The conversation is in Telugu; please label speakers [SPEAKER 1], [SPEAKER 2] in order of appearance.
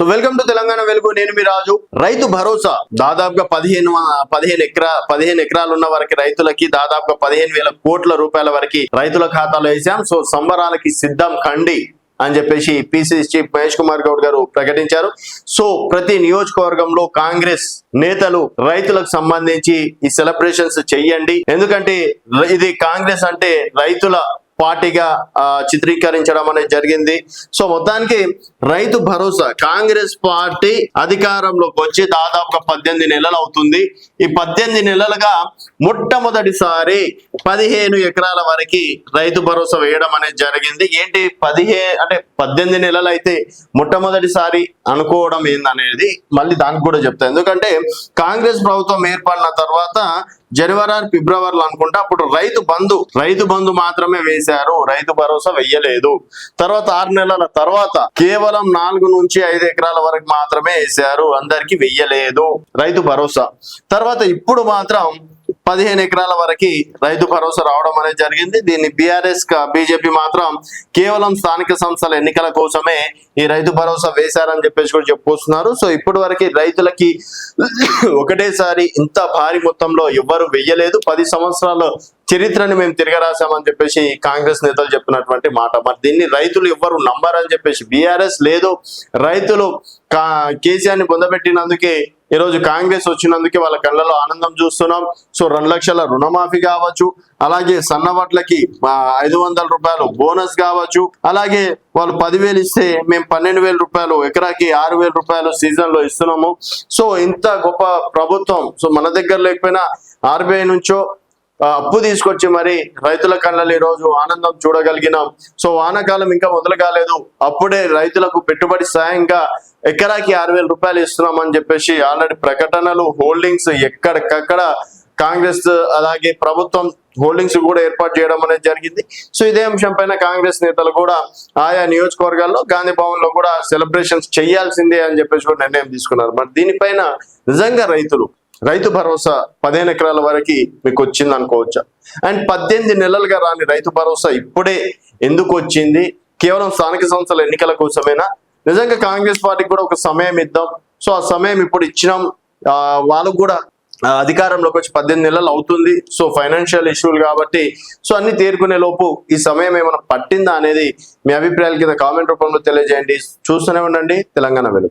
[SPEAKER 1] సో వెల్కమ్ టు తెలంగాణ వెలుగు నేను మీ రాజు. రైతు భరోసా దాదాపుగా పదిహేను పదిహేను ఎకరా పదిహేను ఎకరాలు ఉన్న వారికి రైతులకి దాదాపుగా పదిహేను వేల కోట్ల రూపాయల వరకు రైతుల ఖాతాలో వేసాం. సో సంబరాలకి సిద్ధం కండి అని చెప్పేసి పిసిసి చీఫ్ మహేష్ కుమార్ గౌడ్ గారు ప్రకటించారు. సో ప్రతి నియోజకవర్గంలో కాంగ్రెస్ నేతలు రైతులకు సంబంధించి ఈ సెలబ్రేషన్స్ చెయ్యండి ఎందుకంటే ఇది కాంగ్రెస్ అంటే రైతుల పార్టీగా చిత్రీకరించడం అనేది జరిగింది. సో మొత్తానికి రైతు భరోసా కాంగ్రెస్ పార్టీ అధికారంలోకి వచ్చి దాదాపుగా పద్దెనిమిది నెలలు అవుతుంది. ఈ పద్దెనిమిది నెలలుగా మొట్టమొదటిసారి పదిహేను ఎకరాల వరకు రైతు భరోసా వేయడం అనేది జరిగింది. ఏంటి పదిహే అంటే పద్దెనిమిది నెలలు అయితే మొట్టమొదటిసారి అనుకోవడం ఏందనేది మళ్ళీ దానికి కూడా చెప్తాను ఎందుకంటే కాంగ్రెస్ ప్రభుత్వం ఏర్పడిన తర్వాత జనవరి ఫిబ్రవరిలో అనుకుంటా అప్పుడు రైతు బంధు రైతు బంధు మాత్రమే వేశారు. రైతు భరోసా వెయ్యలేదు. తర్వాత ఆరు నెలల తర్వాత కేవలం నాలుగు నుంచి ఐదు ఎకరాల వరకు మాత్రమే వేశారు. అందరికి వెయ్యలేదు. రైతు భరోసా. తర్వాత ఇప్పుడు మాత్రం పదిహేను ఎకరాల వరకు రైతు భరోసా రావడం అనేది జరిగింది. దీన్ని బీఆర్ఎస్ బీజేపీ మాత్రం కేవలం స్థానిక సంస్థల ఎన్నికల కోసమే ఈ రైతు భరోసా వేశారని చెప్పేసి కూడా చెప్పుకొస్తున్నారు. సో ఇప్పటి వరకు రైతులకి ఒకటేసారి ఇంత భారీ మొత్తంలో ఎవ్వరు వెయ్యలేదు. పది సంవత్సరాల చరిత్రని మేము తిరగరాసామని చెప్పేసి కాంగ్రెస్ నేతలు చెప్పినటువంటి మాట. మరి దీన్ని రైతులు ఎవ్వరు అని చెప్పేసి బీఆర్ఎస్ లేదు రైతులు కా కేసీఆర్ పొందబెట్టినందుకే ఈరోజు కాంగ్రెస్ వచ్చినందుకే వాళ్ళ కళ్ళలో ఆనందం చూస్తున్నాం. సో రెండు లక్షల రుణమాఫీ కావచ్చు అలాగే సన్నబట్లకి ఐదు వందల రూపాయలు బోనస్ కావచ్చు అలాగే వాళ్ళు పదివేలు ఇస్తే మేము పన్నెండు వేల రూపాయలు ఎకరాకి ఆరు వేల రూపాయలు సీజన్లో ఇస్తున్నాము. సో ఇంత గొప్ప ప్రభుత్వం సో మన దగ్గర లేకపోయినా ఆర్బీఐ నుంచో అప్పు తీసుకొచ్చి మరి రైతుల కళ్ళలో ఈ రోజు ఆనందం చూడగలిగినాం. సో వానాకాలం ఇంకా మొదలు కాలేదు. అప్పుడే రైతులకు పెట్టుబడి సాయంగా ఎకరాకి ఆరు వేల రూపాయలు ఇస్తున్నాం అని చెప్పేసి ఆల్రెడీ ప్రకటనలు హోల్డింగ్స్ ఎక్కడికక్కడ కాంగ్రెస్ అలాగే ప్రభుత్వం హోల్డింగ్స్ కూడా ఏర్పాటు చేయడం అనేది జరిగింది. సో ఇదే అంశం పైన కాంగ్రెస్ నేతలు కూడా ఆయా నియోజకవర్గాల్లో గాంధీ భవన్లో కూడా సెలబ్రేషన్స్ చేయాల్సిందే అని చెప్పేసి కూడా నిర్ణయం తీసుకున్నారు. మరి దీనిపైన నిజంగా రైతులు రైతు భరోసా పదిహేను ఎకరాల వరకు మీకు వచ్చింది అనుకోవచ్చా? అండ్ పద్దెనిమిది నెలలుగా రాని రైతు భరోసా ఇప్పుడే ఎందుకు వచ్చింది? కేవలం స్థానిక సంస్థల ఎన్నికల కోసమేనా? నిజంగా కాంగ్రెస్ పార్టీకి కూడా ఒక సమయం ఇద్దాం. సో ఆ సమయం ఇప్పుడు ఇచ్చినాం. ఆ, వాళ్ళకు కూడా అధికారంలోకి వచ్చి పద్దెనిమిది నెలలు అవుతుంది. సో ఫైనాన్షియల్ ఇష్యూలు కాబట్టి సో అన్ని తీరుకునే లోపు ఈ సమయం ఏమైనా పట్టిందా అనేది మీ అభిప్రాయాల కింద కామెంట్ రూపంలో తెలియజేయండి. చూస్తూనే ఉండండి. తెలంగాణ వెలుగు.